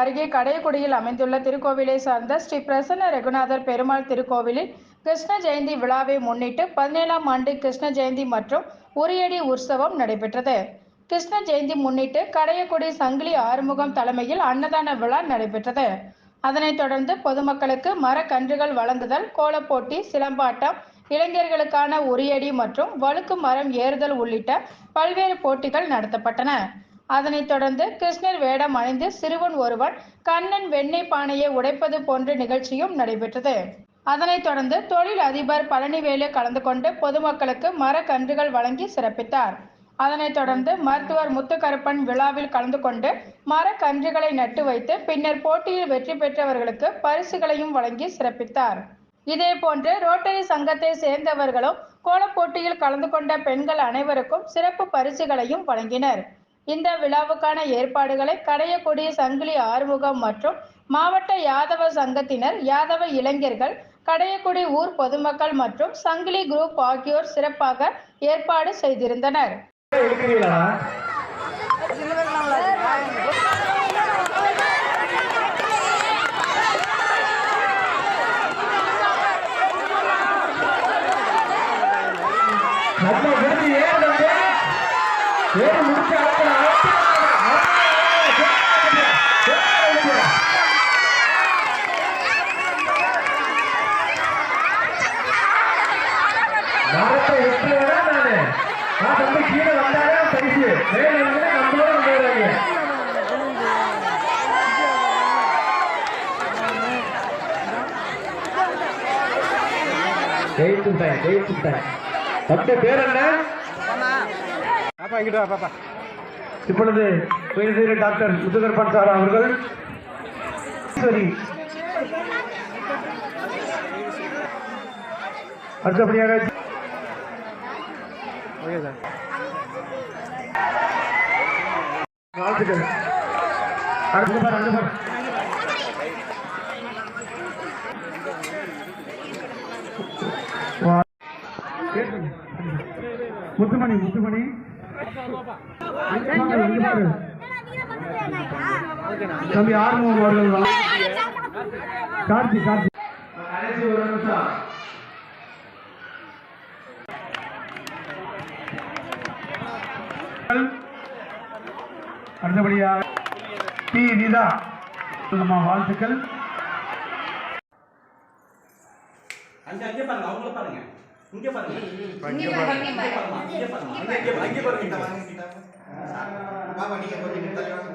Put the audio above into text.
அருகே கடையக்குடியில் அமைந்துள்ள திருக்கோவிலை சார்ந்த ஸ்ரீ பிரசன்ன ரகுநாதர் பெருமாள் திருக்கோவிலில் கிருஷ்ண ஜெயந்தி விழாவை முன்னிட்டு பதினேழாம் ஆண்டு கிருஷ்ண ஜெயந்தி மற்றும் உரியடி உற்சவம் நடைபெற்றது. கிருஷ்ண ஜெயந்தி முன்னிட்டு கடையக்குடி சங்கிலி ஆறுமுகம் தலைமையில் அன்னதான விழா நடைபெற்றது. அதனைத் தொடர்ந்து பொதுமக்களுக்கு மரக்கன்றுகள் வழங்குதல் கோலப்போட்டி சிலம்பாட்டம் இளைஞர்களுக்கான உரியடி மற்றும் வழுக்கு மரம் ஏறுதல் உள்ளிட்ட பல்வேறு போட்டிகள் நடத்தப்பட்டன. அதனைத் தொடர்ந்து கிருஷ்ணர் வேடம் அணிந்து சிறுவன் ஒருவன் கண்ணன் வெண்ணெய் பானையை உடைப்பது போன்ற நிகழ்ச்சியும் நடைபெற்றது. அதனைத் தொடர்ந்து தொழில் அதிபர் பழனிவேலு கலந்து கொண்டு பொதுமக்களுக்கு மரக்கன்றுகள் வழங்கி சிறப்பித்தார். அதனைத் தொடர்ந்து மருத்துவர் முத்துக்கருப்பன் விழாவில் கலந்து கொண்டு மரக்கன்றுகளை நட்டு வைத்து பின்னர் போட்டியில் வெற்றி பெற்றவர்களுக்கு பரிசுகளையும் வழங்கி சிறப்பித்தார். இதே போன்று ரோட்டரி சங்கத்தை சேர்ந்தவர்களும் கோலப்போட்டியில் கலந்து கொண்ட பெண்கள் அனைவருக்கும் சிறப்பு பரிசுகளையும் வழங்கினர். இந்த விழாவுக்கான ஏற்பாடுகளை கடையக்குடி சங்கிலி ஆறுமுகம் மற்றும் மாவட்ட யாதவ சங்கத்தினர் யாதவ இளைஞர்கள் கடையக்குடி ஊர் பொதுமக்கள் மற்றும் சங்கிலி குரூப் ஆகியோர் சிறப்பாக ஏற்பாடு செய்திருந்தனர். நம்ம ஜெயிச்சுட்டேன் ஜெயிச்சுட்டேன். தம்பி பேர் என்ன? பாப்பா இங்கிட்டு வா பாப்பா. இப்பொழுது உயர்திரு டாக்டர் முத்துகர்பன் சார் அவர்கள். சரி. அடுத்தபடியாக ஓகே சார். வாழ்த்துக்கள். அடுத்து பாரு அங்க பாரு. முத்துமணி முத்துமணி. தம்பி ஆறுமுகம் அவர்கள். கார்த்தி கார்த்தி. கடைசி ஒரு நிமிஷம். அடுத்தபடியாக டி நிதா. வாழ்த்துக்கள். அங்க அங்கே பாருங்க அவங்கள பாருங்க. இங்க பாருங்க இங்க பாருங்க இங்க பாருங்க இங்க பாருங்க அங்க அங்கே பாருங்க இங்க பாருங்க பாப்பா நீங்க கொஞ்சம் நிறுத்தலாம்